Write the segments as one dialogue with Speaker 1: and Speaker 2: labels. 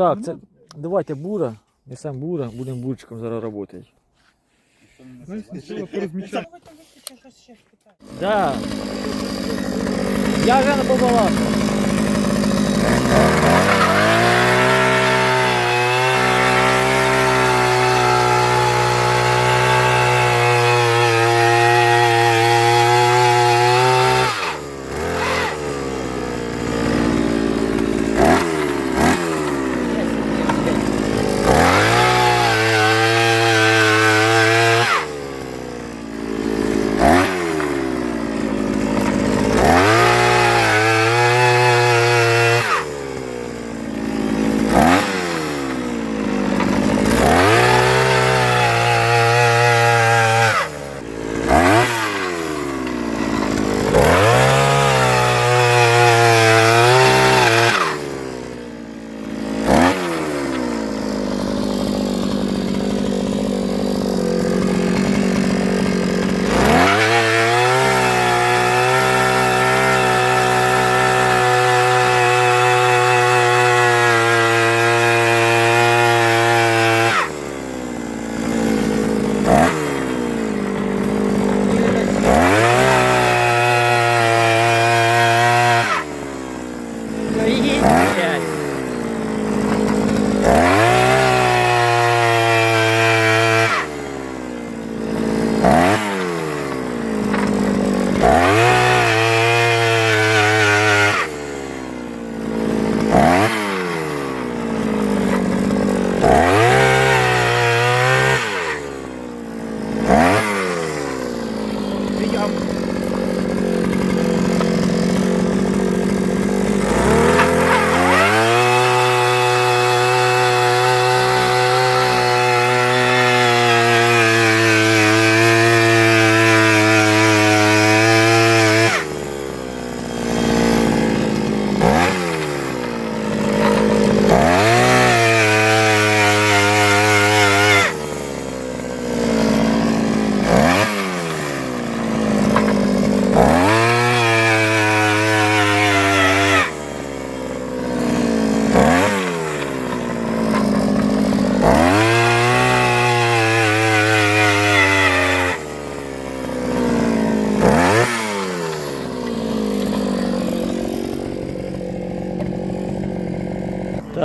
Speaker 1: Так, це давайте бура. Несемо бура, будемо бурчиком зараз працювати.
Speaker 2: Знаєш, спочатку порозмічати.
Speaker 1: Да. Я вже не побалакав. Oh.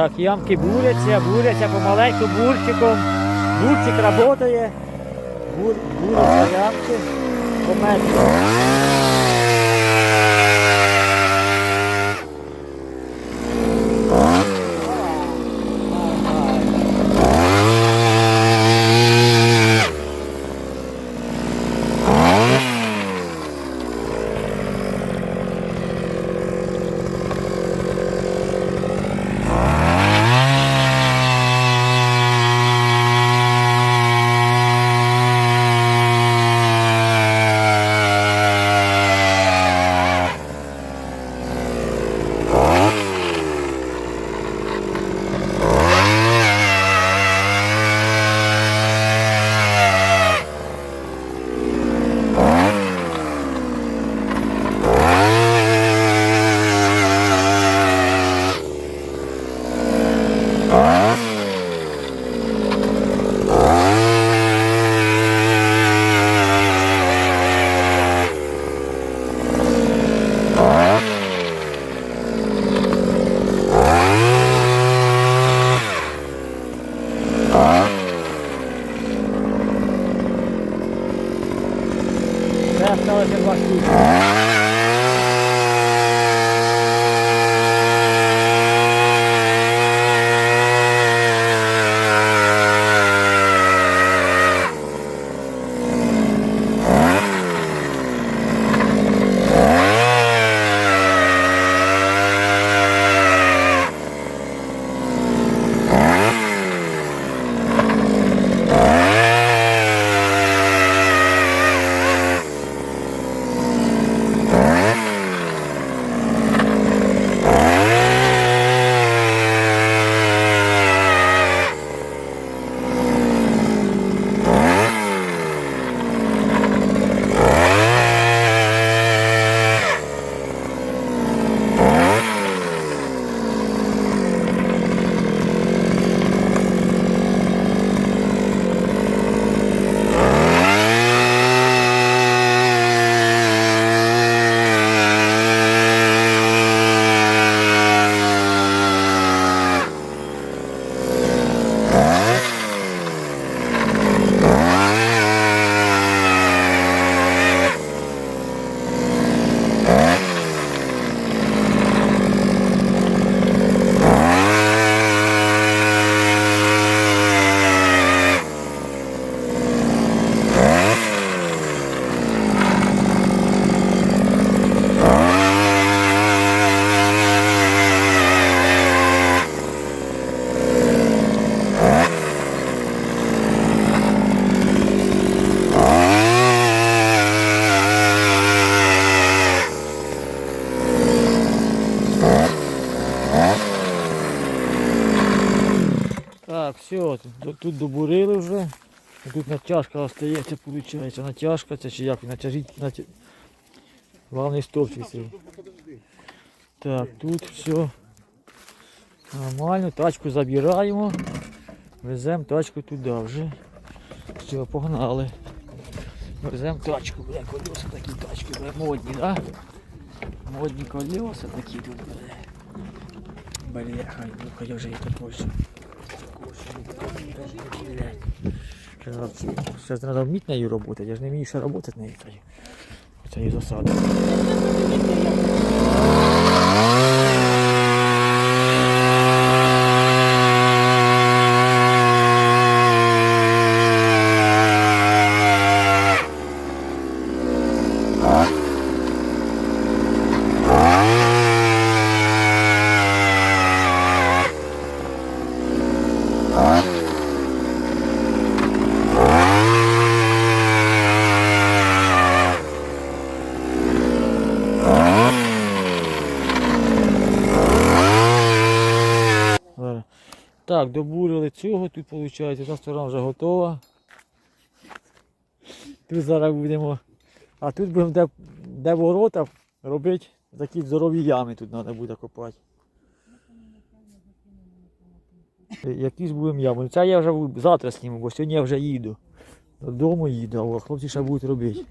Speaker 1: Так, ямки буряться, буряться помаленьку бурчиком. Бурчик працює. Бур, буряться ямки. Пометно. That's not a good luck. Тут, добурили вже. Тут натяжка остається, виходить. Натяжка, це чи як натяжіть. Натя... Главний стовпчик. Так, тут все нормально, тачку забираємо. Веземо тачку туди вже. Все, погнали. Веземо тачку, бля, колеса такі тачки, бля, модні, да? Модні колеса такі тут, бля. Бляха, ну-ка я вже їх тут больше. Сейчас треба вміти нею працювати, я ж не вмію ще працювати нею. Це є засада. Зараз. Так, добурили цього, тут виходить, ця сторона вже готова. Тут зараз будемо. А тут будемо де, де ворота робити такі здорові ями тут треба буде копати. Які ж будемо ями? Це я вже завтра сніму, бо сьогодні я вже їду. Додому їду, а хлопці ще будуть робити.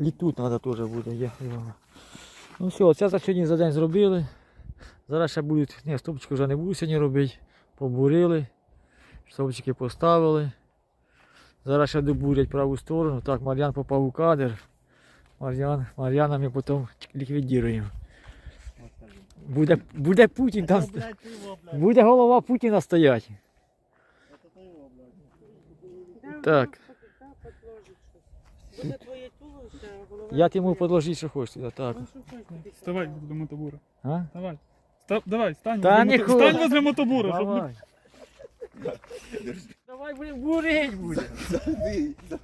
Speaker 1: І тут треба теж буде. Я. Ну все, це за сьогодні за день зробили. Зараз ще будуть, ні, стовпчики вже не буду сьогодні робити. Побурили, стовпчики поставили. Зараз ще добурять праву сторону. Так, Мар'ян попав у кадр. Мар'ян, Мар'яна ми потім ліквідуємо. Буде, буде Путін там. Буде голова Путіна стоять. Так.
Speaker 3: Буде твоє туловище, голова.
Speaker 1: Я йому подложити, що хочеш. Так.
Speaker 3: Ну.
Speaker 2: Вставай до мотобура.
Speaker 1: А?
Speaker 2: Давай. Ста- давай, стань.
Speaker 1: Та
Speaker 2: возле
Speaker 1: не
Speaker 2: мото- Стань возле мотобура, щоб не
Speaker 1: Давай. Давай будемо бурить будемо.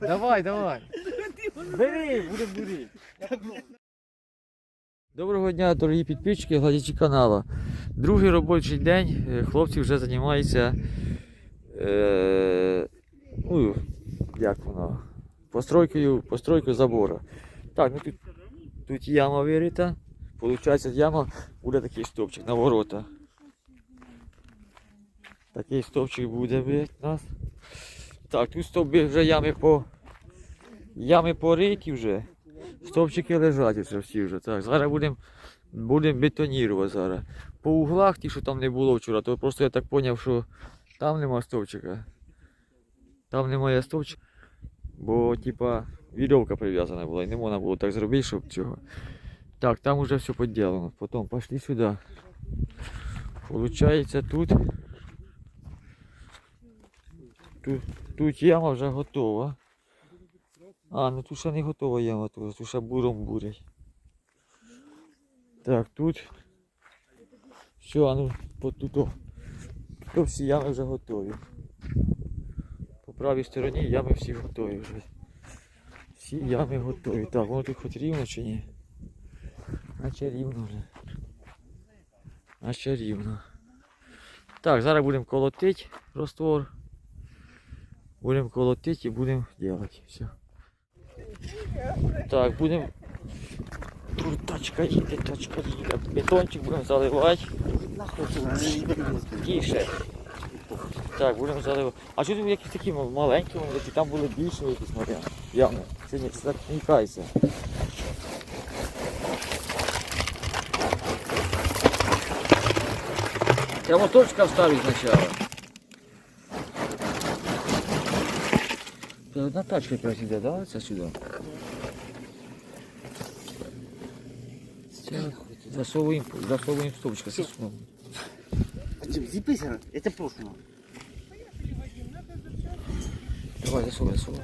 Speaker 1: Давай, давай. Бери, будемо бурити. Доброго дня, дорогі підписчики, глядачі каналу. Другий робочий день. Е, Хлопці вже займаються. Е, ну, як воно? Постройкою, постройкою забору. Так, ну тут, тут яма вирита. Получається, яма буде такий стовпчик на ворота. Такий стовпчик буде у нас. Так, тут стовпи вже ями по. Ями пориті вже. Стовпчики лежать всі вже. Так, зараз будемо будем бетонірувати зараз. По углах ті, що там не було вчора, то просто я так зрозумів, що там нема стовпчика. Там немає стовпчика. Бо типа вірьовка прив'язана була і не можна було так зробити, щоб цього. Так, там уже все поділено. Потім пішли сюди. Получається тут. Тут, тут яма вже готова. А, ну тут ще не готова яма, тут, тут ще буром бурять. Так, тут. Все, а ну по тут. Тут всі ями вже готові. По правій стороні ями всі готові вже. Всі ями готові. Так, воно тут хоч рівно чи ні? Наче рівно вже. Наче рівно. Так, зараз будемо колотити раствор. Будемо колотити і будемо робити. Все. Так, будемо. Тачка їде, тачка їде. Бетончик будемо заливати. Тише. Так, будемо заливати. А що тут якісь такі маленькі, там були більше якісь моря. Ями. Це ні, це так не кайся. Я моторчика вставить сначала. Це одна тачка якраз іде, да? Це сюди. Це засовуємо, засовуємо стовпчика. засовуємо.
Speaker 4: Зіпися, це прошлого.
Speaker 1: Давай, засовуй, засовуй.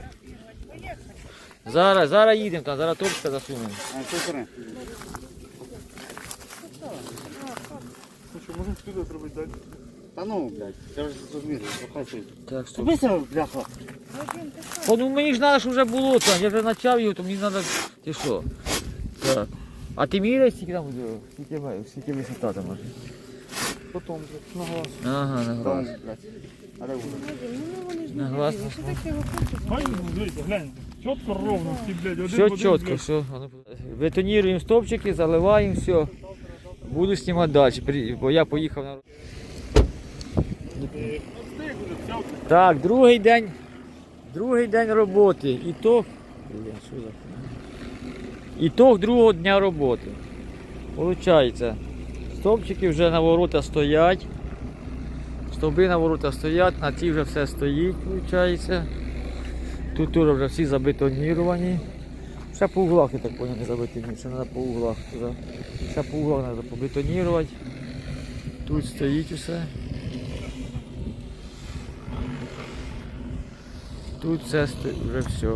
Speaker 1: Зараз, зараз їдемо там, зараз топчика засунемо.
Speaker 4: А що бере?
Speaker 2: Що, можемо сюди зробити далі?
Speaker 4: Та ну, блядь, я вже зрозумів, хай щось.
Speaker 1: Так, стоп.
Speaker 4: Зіпися, бляха.
Speaker 1: О, ну мені ж треба, щоб вже було там, я вже почав його, то мені треба. Ти що? Так. А ти міряй, скільки там буде? Скільки, має- скільки висота там може?
Speaker 2: потім, блядь, на глаз.
Speaker 1: Ага, на
Speaker 4: Там,
Speaker 1: глаз.
Speaker 4: блядь. А?
Speaker 3: Ну вони ж
Speaker 1: На глаз.
Speaker 3: Що?
Speaker 2: Хай, ну, дивіться. Чітко, ровно, всі, блядь, один в
Speaker 1: Все
Speaker 2: один,
Speaker 1: чітко, все. Бетоніруємо стовпчики, заливаємо, все. Буду знімати далі, бо я поїхав на Так, другий день. Другий день роботи. Ітог. Ітог другого дня роботи. Получається, стовпчики вже на ворота стоять. Стовби на ворота стоять, на ті вже все стоїть, виходить. Тут вже всі забетоніровані. Ще по углах, я так понял, не забетоніровані, ще треба по углах. Ще по углах треба побетонірувати. Тут стоїть усе. Тут все сто... вже все.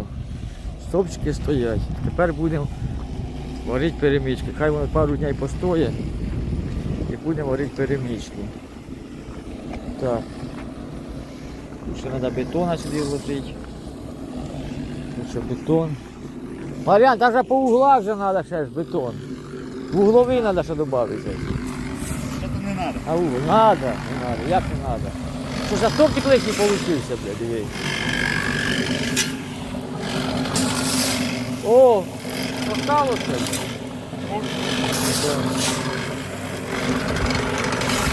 Speaker 1: Стопчики стоять. Тепер будемо варити перемічки. Хай воно пару днів постоє і будемо варити перемічки. Так. Тут ще треба бетона сюди вложити. Тут ще бетон. Мар'ян, навіть по углах вже треба ще ж бетон. В угловий треба ще додати.
Speaker 4: Що то не треба.
Speaker 1: А угол? Надо, не надо, як не надо. Що за стопчик лишній получився, блядь, диви. О, осталося.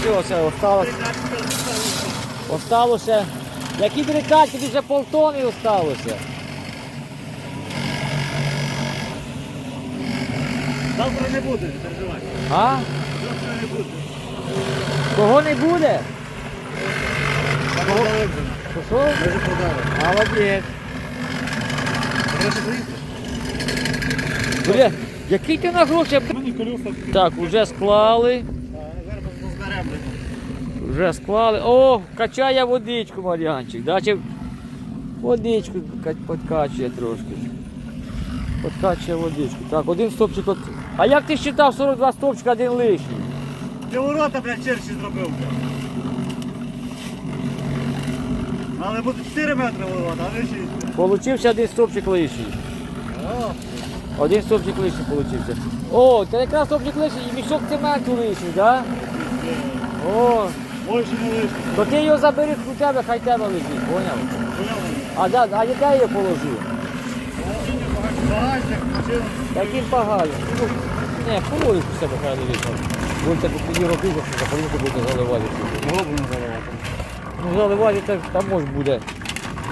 Speaker 1: Все, все, осталося. Осталося. Які тобі вже полтони осталося.
Speaker 4: Завтра не буде, не переживай.
Speaker 1: А?
Speaker 4: Завтра не буде.
Speaker 1: Кого не буде?
Speaker 4: Кого?
Speaker 1: Що що?
Speaker 4: Ми вже продали.
Speaker 1: Молодець.
Speaker 4: Гроші поїхали?
Speaker 1: Бля, який ти на гроші?
Speaker 2: Мені колеса
Speaker 1: Так, вже склали.
Speaker 4: Зараз.
Speaker 1: Вже склали. О, качає водичку Мар'янчик. Да? Чи водичку ка- подкачує трошки. Подкачує водичку. Так, один стопчик. От... А як ти вважав 42 стопчика, один лишній?
Speaker 4: Для ворота, блядь, черші зробив. блядь. Мали бути 4 метри ворота, а не 6. блядь.
Speaker 1: Получився один стопчик лишній.
Speaker 4: О,
Speaker 1: Один стопчик лишній получився. О, це якраз стопчик лишній і мішок цементу лишній, так? Да? О,
Speaker 4: Більше не лишнє.
Speaker 1: то ти його забери у тебе, хай тебе лежить, поняв?
Speaker 4: Поняв?
Speaker 1: А, да, а де я положив?
Speaker 4: Багажник, машина.
Speaker 1: Таким поганим. Не, положиш у себе хай лежить. Будете тоді робити, що запалінку буде заливати.
Speaker 4: Могло б не заливати.
Speaker 1: Ну заливати так там може буде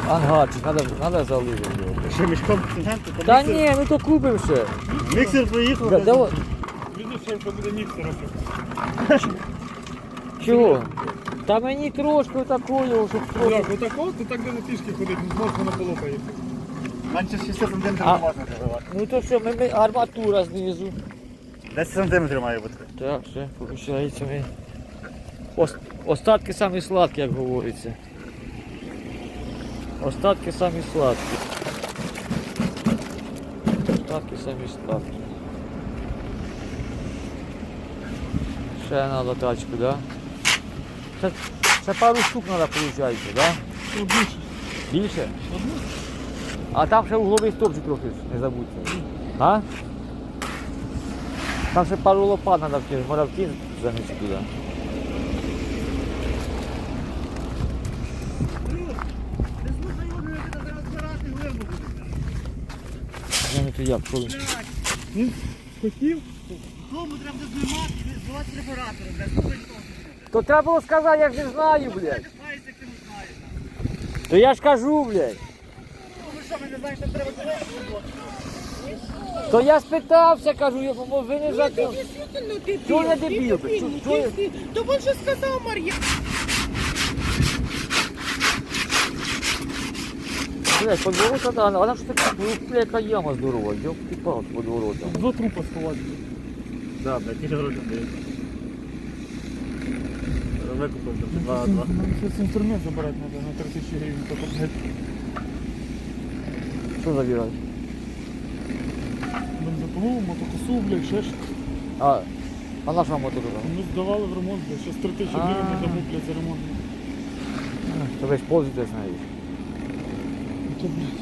Speaker 1: ангарчик, треба, треба заливати його.
Speaker 4: Ще мішком цементу, то
Speaker 1: Та
Speaker 4: міксер-
Speaker 1: ні, ми то купимо ще.
Speaker 4: Міксер поїхав.
Speaker 1: Да, давай.
Speaker 2: Видиш, що буде міксер.
Speaker 1: Чого? Та мені трошки такою, щоб трохи.
Speaker 2: Так, отако, ти так де на пішки ходить, не зможеш на поло поїхати.
Speaker 4: Менше 6 сантиметрів
Speaker 1: А.
Speaker 4: не можна заливати.
Speaker 1: Ну то що, ми, ми арматура знизу.
Speaker 4: 10 сантиметрів має бути.
Speaker 1: Так, все, виходить ми. Ос- остатки самі сладкі, як говориться. Остатки самі сладкі. Остатки самі сладкі. Ще треба тачку, да? Це, це пару штук треба, виходить, да?
Speaker 2: Що більше?
Speaker 1: Більше? А там ще угловий стовпчик трохи не забудьте. А? Там ще пару лопат треба вкинути, може вкинути занести туди. Я не то як, що
Speaker 2: хотів,
Speaker 4: Кому треба знімати, збивати репаратори, блядь.
Speaker 1: То треба було сказати, я ж не знаю, блядь. То я ж кажу, блядь.
Speaker 4: Ну ви що, ви не знаєте, треба зробити?
Speaker 1: То я спитався, кажу, я ви не за
Speaker 3: Ти дійсно дебіл.
Speaker 1: Чого я
Speaker 3: Ти
Speaker 1: дебіл?
Speaker 3: дебільний,
Speaker 1: Чого я-
Speaker 3: ти- То він же сказав Мар'я.
Speaker 1: Блядь, подворота, да, вона ж така, ну, бля, яка яма здорова, йоп, ти пал подворота.
Speaker 2: два трупа сховати.
Speaker 4: Да, блядь, тільки гроші дають. Викупив там два, два.
Speaker 2: Зараз інструмент забирати треба на 3 тисячі гривень, тільки, блядь,
Speaker 1: Що забирати?
Speaker 2: Бензопилу, мотокосу, блядь, ще ж.
Speaker 1: А, а на що мотор?
Speaker 2: Ми здавали в ремонт, блядь, зараз 3 тисячі
Speaker 1: А.
Speaker 2: гривень не дамо, блядь, за ремонт.
Speaker 1: То весь пользуйтесь знаєш.
Speaker 2: То, блядь,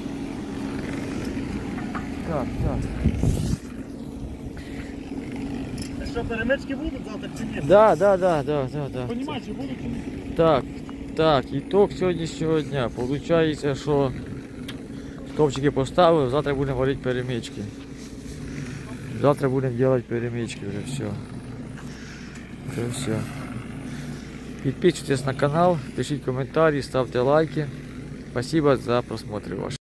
Speaker 1: Так, так.
Speaker 4: що перемички будуть завтра чи ні?
Speaker 1: Да, да, да, да, да, да.
Speaker 2: Понімаєш, чи будуть чи ні?
Speaker 1: Так, так, ітог сьогоднішнього дня. Получається, що стовпчики поставив, завтра будемо варити перемички. Завтра будемо робити перемички вже все. Вже все. Підписуйтесь на канал, пишіть коментарі, ставте лайки. Спасибо за просмотр ваш.